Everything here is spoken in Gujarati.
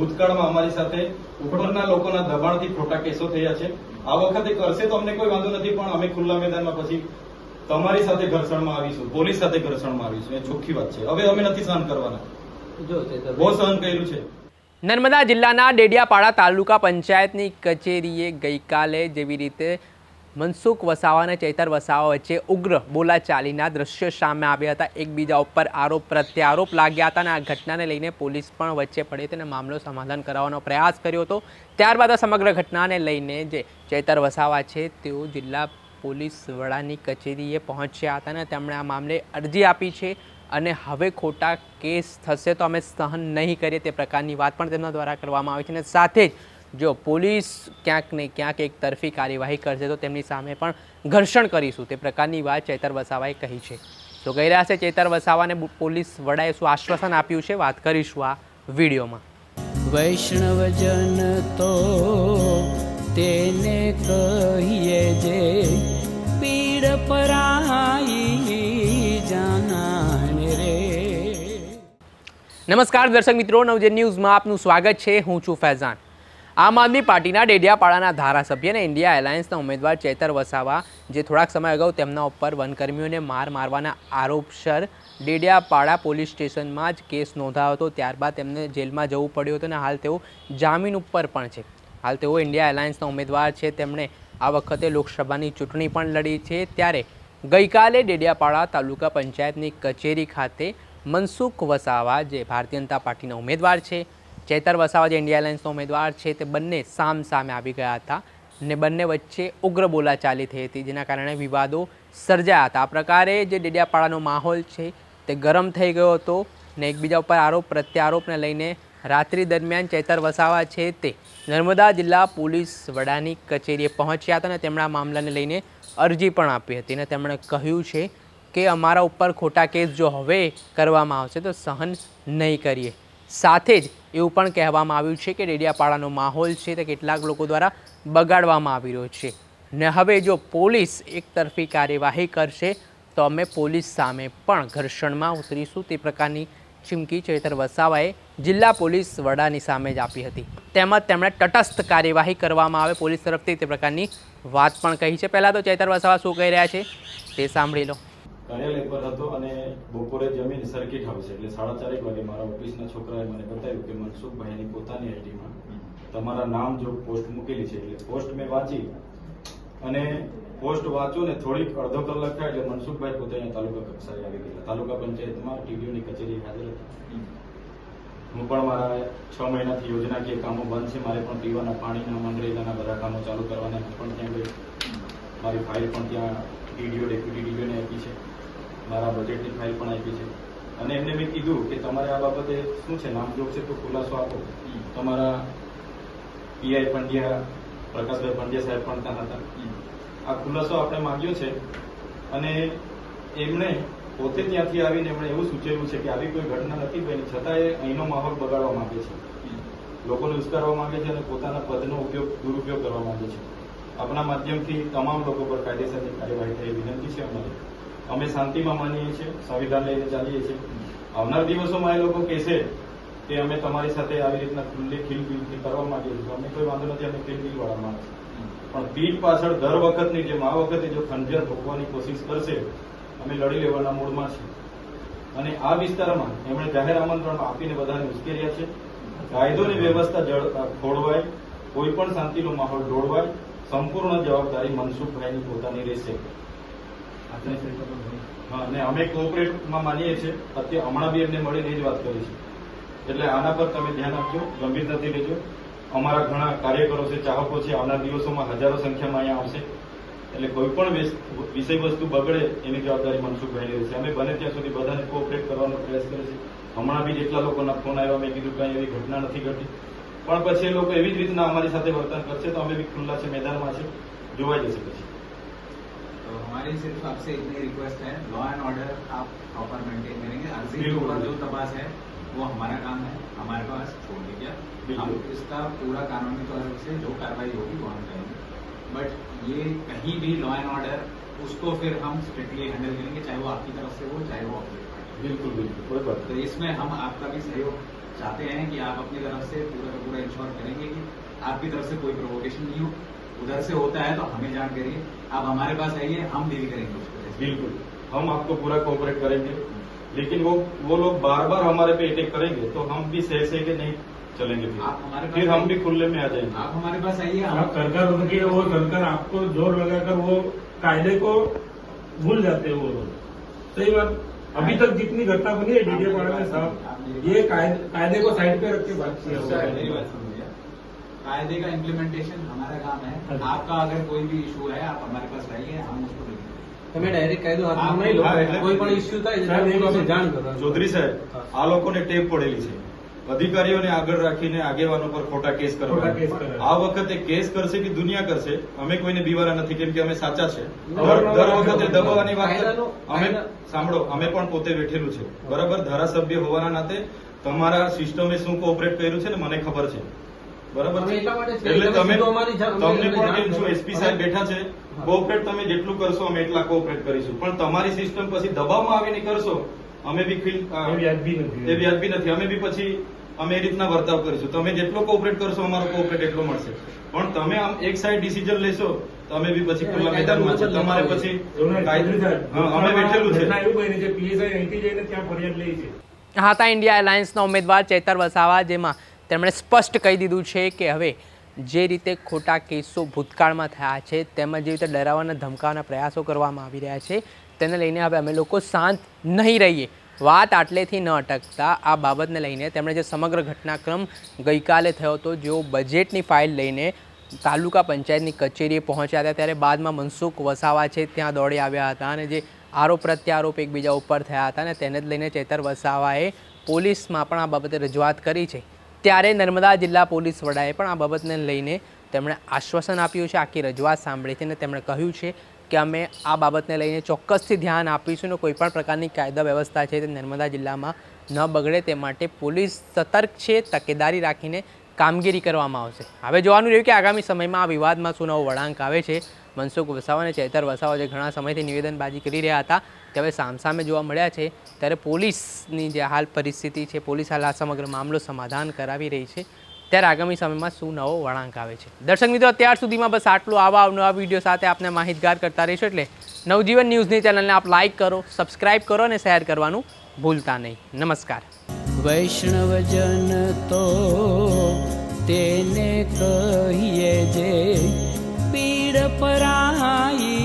ભૂતકાળમાં અમારી સાથે ઉપરના લોકોના દબાણથી ખોટા કેસો થયા છે. આ વખતે કરશે તો અમને કોઈ વાંધો નથી પણ અમે ખુલ્લા મેદાનમાં પછી તમારી સાથે ઘર્ષણમાં આવીશું પોલીસ સાથે ઘર્ષણમાં આવીશું. એ ચોખ્ખી વાત છે. હવે અમે નથી સહન કરવાના. બહુ સહન કર્યું છે. નર્મદા જિલ્લાના ડેડિયાપાડા તાલુકા પંચાયતની કચેરીએ ગઈકાલે જેવી રીતે મનસુખ વસાવા અને ચૈતર વસાવા વચ્ચે ઉગ્ર બોલાચાલીના દ્રશ્યો સામે આવ્યા હતા. એકબીજા ઉપર આરોપ, પ્રત્યારોપ લાગ્યા હતા અને આ ઘટનાને લઈને પોલીસ પણ વચ્ચે પડી હતી અને મામલો સમાધાન કરાવવાનો પ્રયાસ કર્યો હતો. ત્યારબાદ આ સમગ્ર ઘટનાને લઈને જે ચૈતર વસાવા છે, તેઓ જિલ્લા પોલીસ વડાની કચેરીએ પહોંચ્યા હતા અને તેમણે આ મામલે અરજી આપી છે અને હવે ખોટા કેસ થશે તો અમે સહન નહીં કરીએ તે પ્રકારની વાત પણ તેમના દ્વારા કરવામાં આવી છે અને સાથે જ જો પોલીસ ક્યાંક ને ક્યાંક એક તરફી કાર્યવાહી કરશે તો તેમની સામે પણ ઘર્ષણ કરીશું. તે પ્રકારની વાત ચેતર વસાવાએ કહી છે. તો કહી રહ્યા છે ચેતર વસાવાને પોલીસ વડાએ શું આશ્વાસન આપ્યું છે? વાત કરીશું આ વિડીયોમાં. વૈષ્ણવજન તો તેને કહીએ જે પીડ પરાઈ જાનાને રે. નમસ્કાર દર્શક મિત્રો નવજે ન્યૂઝમાં આપનું સ્વાગત છે. હું છું ફૈઝાન. આમ આદમી પાર્ટીના ડેડિયાપાડાના ધારાસભ્ય અને ઇન્ડિયા એલાયન્સના ઉમેદવાર ચેતર વસાવા, જે થોડાક સમય અગાઉ તેમના ઉપર વનકર્મીઓને માર મારવાના આરોપસર ડેડિયાપાડા પોલીસ સ્ટેશનમાં જ કેસ નોંધાયો હતો. ત્યારબાદ તેમને જેલમાં જવું પડ્યું હતું અને હાલ તેઓ જામીન ઉપર પણ છે. હાલ તેઓ ઇન્ડિયા એલાયન્સના ઉમેદવાર છે. તેમણે આ વખતે લોકસભાની ચૂંટણી પણ લડી છે. ત્યારે ગઈકાલે ડેડિયાપાડા તાલુકા પંચાયતની કચેરી ખાતે મનસુખ વસાવા, જે ભારતીય જનતા પાર્ટીના ઉમેદવાર છે ચેતર વસાવા જે ઇન્ડિયા એલાયન્સનો ઉમેદવાર છે તે બંને સામ સામે આવી ગયા હતા ને બંને વચ્ચે ઉગ્ર બોલાચાલી થઈ હતી, જેના કારણે વિવાદો સર્જાયા હતા. આ પ્રકારે જે ડેડિયાપાડાનો માહોલ છે તે ગરમ થઈ ગયો હતો ને એકબીજા ઉપર આરોપ પ્રત્યારોપને લઈને રાત્રિ દરમિયાન ચેતર વસાવા છે તે નર્મદા જિલ્લા પોલીસ વડાની કચેરીએ પહોંચ્યા હતા અને તેમણે આ મામલાને લઈને અરજી પણ આપી હતી અને તેમણે કહ્યું છે કે અમારા ઉપર ખોટા કેસ જો હવે કરવામાં આવશે તો સહન નહીં કરીએ. સાથે જ એવું પણ કહેવામાં આવ્યું છે કે ડેડિયાપાડાનો માહોલ છે તે કેટલાક લોકો દ્વારા બગાડવામાં આવી રહ્યો છે. ને હવે જો પોલીસ એકતરફી કાર્યવાહી કરશે, તો અમે પોલીસ સામે પણ ઘર્ષણમાં ઉતરીશું. તે પ્રકારની ચીમકી ચેતર વસાવાએ જિલ્લા પોલીસ વડાની સામે જ આપી હતી. તેમજ તેમણે તટસ્થ કાર્યવાહી કરવામાં આવે પોલીસ તરફથી તે પ્રકારની વાત પણ કહી છે. પહેલાં તો ચેતર વસાવા શું કહી રહ્યા છે તે સાંભળી લો. કાર્યાલય પર હતો અને બપોરે જમીન સર્કિટ હાઉસ એટલે સાડા ચારેક વાગે મારા ઓફિસના છોકરાએ મને બતાવ્યું કે મનસુખભાઈની પોતાની આઈડીમાં તમારા નામ જો પોસ્ટ મૂકેલી છે, એટલે પોસ્ટ મેં વાંચી અને પોસ્ટ વાંચું ને થોડીક અડધો કલાક થાય એટલે મનસુખભાઈ પોતે અહીંયા તાલુકા કક્ષાએ આવી ગયેલા. તાલુકા પંચાયતમાં ટીડીઓની કચેરી હાજર હતી. હું પણ મારા છ મહિનાથી યોજનાકીય કામો બંધ છે. મારે પણ પીવાના પાણીના, મનરેગાના બધા કામો ચાલુ કરવાના પણ ત્યાં ગઈ. મારી ફાઇલ પણ ત્યાં ડીડીઓ ડેપ્યુટી ડીડીઓને આપી છે. મારા બજેટની ફાઇલ પણ આપી છે. અને એમને મેં કીધું કે તમારે આ બાબતે શું છે? નામજોગ છે તો ખુલાસો આપો. તમારા પીઆઈ પંડ્યા, પ્રકાશભાઈ પંડ્યા સાહેબ પણ ત્યાં હતા. આ ખુલાસો આપણે માંગ્યો છે અને એમણે પોતે ત્યાંથી આવીને એમણે એવું સૂચવ્યું છે કે આવી કોઈ ઘટના નથી બની. છતાં એ અહીંનો માહોલ બગાડવા માંગે છે. લોકોને ઉશ્કારવા માંગે છે અને પોતાના પદનો ઉપયોગ, દુરુપયોગ કરવા માંગે છે. આપણા માધ્યમથી તમામ લોકો પર કાયદેસરની કાર્યવાહી થઈ વિનંતી છે અમારી. અમે શાંતિમાં માનીએ છીએ, સંવિધાન લઈને ચાલીએ છીએ. આવનાર દિવસોમાં એ લોકો કહેશે કે અમે તમારી સાથે આવી રીતના ખુલ્લી ખીલબિલથી કરવા માંગીએ છીએ. તો કોઈ વાંધો નથી, અમે ખીલબીલ વાળા માણસ પણ પીઠ પાછળ દર વખતની જેમ, આ વખતે જો ખંજર ભોગવાની કોશિશ કરશે, અમે લડી લેવાના મૂડમાં છીએ. અને આ વિસ્તારમાં એમણે જાહેર આમંત્રણ આપીને બધાને ઉશ્કેર્યા છે. કાયદોની વ્યવસ્થા ખોળવાય, કોઈ પણ શાંતિનો માહોલ દોડવાય સંપૂર્ણ જવાબદારી મનસુખભાઈની પોતાની રહેશે. અને અમે કોઓપરેટમાં માનીએ છીએ. અત્યારે હમણાં બી એમને મળીને જ વાત કરી છે. એટલે આના પર તમે ધ્યાન આપજો, ગંભીરતાથી લેજો. અમારા ઘણા કાર્યકરો છે, ચાહકો છે, આવનાર દિવસોમાં હજારો સંખ્યામાં અહીંયા આવશે. એટલે કોઈ પણ વિષય વસ્તુ બગડે, એની જવાબદારી મનસુખભાઈની રહેશે. અમે બને ત્યાં સુધી બધાને કોઓપરેટ કરવાનો પ્રયાસ કરીએ છીએ. હમણાં બી જેટલા લોકોના ફોન આવ્યા, મેં કીધું કઈ એવી ઘટના નથી ઘટી. પણ પછી એ લોકો એવી જ રીતના અમારી સાથે વર્તન કરશે, તો અમે બી ખુલ્લા છે, મેદાનમાં છે, જોવાઈ જશે પછી. तो हमारी सिर्फ़ आपसे इतनी रिक्वेस्ट है। लॉ एंड ऑर्डर आप प्रॉपर मेंटेन करेंगे। अर्जी के ऊपर जो तपास है वो हमारा काम है। हमारे पास छोड़ दीजिए हम इसका पूरा कानूनी तौर से जो कार्रवाई होगी वो हम करेंगे। बट ये कहीं भी लॉ एंड ऑर्डर उसको फिर हम स्ट्रिक्टली हैंडल करेंगे चाहे वो आपकी तरफ़ से हो चाहे वो आपकी बिल्कुल बिल्कुल। कोई बात तो इसमें हम आपका भी सहयोग चाहते हैं कि आप अपनी तरफ़ से पूरा का पूरा इंश्योर करेंगे कि आपकी तरफ़ से कोई प्रोवोकेशन नहीं हो। उधर से होता है तो हमें जानकारी आप हमारे पास आइए हम डील करेंगे उसको बिल्कुल। हम आपको पूरा कोऑपरेट करेंगे। लेकिन वो वो लोग बार बार हमारे पे अटैक करेंगे तो हम भी सह सह के नहीं चलेंगे फिर। आप हमारे फिर पास फिर हम भी खुले में आ जाएँगे। आप हमारे पास आइए आप हम कर कर उनके वो चलकर आपको ज़ोर लगाकर वो कायदे को भूल जाते हैं वो लोग। सही बात। अभी तक जितनी घटना बनी है डीडे पाड़ा में साहब ये कायदे कायदे को साइड पे रख के बात किया कायदे का इम्प्लीमेंटेशन हमारा काम है अच्छा। आपका अगर कोई भी इशू है आप हमारे पास आइए हम उसको देखेंगे તમે ડાયરેક્ટ કાયદો હા, હાથમાં નહીં લો હા, એટલે- કોઈ પણ ઇસ્યુ થાય સાહેબ, એટલે એ પોલીસને બાબત- જાણ કરો ચૌધરી સાહેબ આ લોકોને ટેપ પડેલી છે અધિકારીઓને આગળ રાખીને આગેવાનો પર ખોટા કેસ ખોટા કેસ કરવા કરવા. આ વખતે કેસ કરશે કે દુનિયા કરશે અમે કોઈને બીવારા નથી કેમ કે અમે સાચા છે અવારનવાર દર દર વખતે દબાવવાની વાત કાયદાનો- અમે કાયદા- સાંભળો અમે પણ પોતે બેઠેલું છે બરાબર ધારાસભ્ય હોવાના નાતે તમારા સિસ્ટમે શું કોઓપરેટ કર્યું છે ને મને ખબર છે બરાબર એટલા તમે તમે સીધું અમારી જા- તમને પણ કેમ છો એસપી સાહેબ બેઠા છે કોઓપરેટ તમે જેટલું કરશો અમે એટલા કોઓપરેટ કરીશું. પણ તમારી સિસ્ટમ પછી દબાવમાં આવીને કરશો અમે બી ફીલ એ વ્યાજબી નથી. એ વ્યાજબી નથી. અમે બી પછી અમે એ રીતના વર્તાવ કરીશું. તમે જેટલો કોઓપરેટ કરશો અમારો કોઓપરેટ એટલો મળશે. પણ તમે આમ એક સાઈડ ડિસિઝન લેશો તો અમે બી પછી ખુલ્લા મેદાનમાં છે તમારે પછી અમે બેઠેલું છે. એવું બની છે પીએસઆઈ અહીંથી જઈને ત્યાં ફરિયાદ લઈ છે. આ ઇન્ડિયા એલાયન્સના ઉમેદવાર ચેતર વસાવા જેમાં તેમણે સ્પષ્ટ કહી દીધું છે કે હવે જે રીતે ખોટા કેસો ભૂતકાળમાં થયા છે, તેમજ જે રીતે ડરાવવાના ધમકાવાના પ્રયાસો કરવામાં આવી રહ્યા છે, તેને લઈને હવે અમે લોકો શાંત નહીં રહીએ. વાત આટલેથી ન અટકતા. આ બાબતને લઈને તેમણે જે સમગ્ર ઘટનાક્રમ ગઈકાલે થયો હતો, જેઓ બજેટની ફાઇલ લઈને તાલુકા પંચાયતની કચેરીએ પહોંચ્યા હતા, ત્યારે બાદમાં મનસુખ વસાવા છે, ત્યાં દોડી આવ્યા હતા અને જે આરોપ પ્રત્યારોપ એકબીજા ઉપર થયા હતા અને તેને જ લઈને ચેતર વસાવાએ પોલીસમાં પણ આ બાબતે રજૂઆત કરી છે. ત્યારે નર્મદા જિલ્લા પોલીસ વડાએ પણ આ બાબતને લઈને તેમણે આશ્વાસન આપ્યું છે. આખી રજૂઆત સાંભળી છે અને તેમણે કહ્યું છે કે અમે આ બાબતને લઈને ચોક્કસથી ધ્યાન આપીશું અને કોઈ પણ પ્રકારની કાયદા વ્યવસ્થા છે તે નર્મદા જિલ્લામાં ન બગડે તે માટે પોલીસ સતર્ક છે, તકેદારી રાખીને કામગીરી કરવામાં આવશે. હવે જોવાનું રહ્યું કે આગામી સમયમાં આ વિવાદમાં શું નવો વળાંક આવે છે. મનસુખ વસાવા અને ચેતર વસાવા જે ઘણા સમયથી નિવેદનબાજી કરી રહ્યા હતા તે હવે સામસામે જોવા મળ્યા છે, ત્યારે પોલીસની જે હાલ પરિસ્થિતિ છે, પોલીસ હાલ આ સમગ્ર મામલો સમાધાન કરાવી રહી છે. ત્યારે આગામી સમયમાં શું નવો વળાંક આવે છે. દર્શક મિત્રો, અત્યાર સુધીમાં બસ આટલું. આવા અવનવા વીડિયો સાથે આપને માહિતગાર કરતા રહીશું એટલે નવજીવન ન્યૂઝની ચેનલને આપ લાઇક કરો, સબસ્ક્રાઇબ કરો અને શેર કરવાનું ભૂલતા નહીં. નમસ્કાર. વૈષ્ણવજન તો તેને કહીએ જે પીડ પરાઈ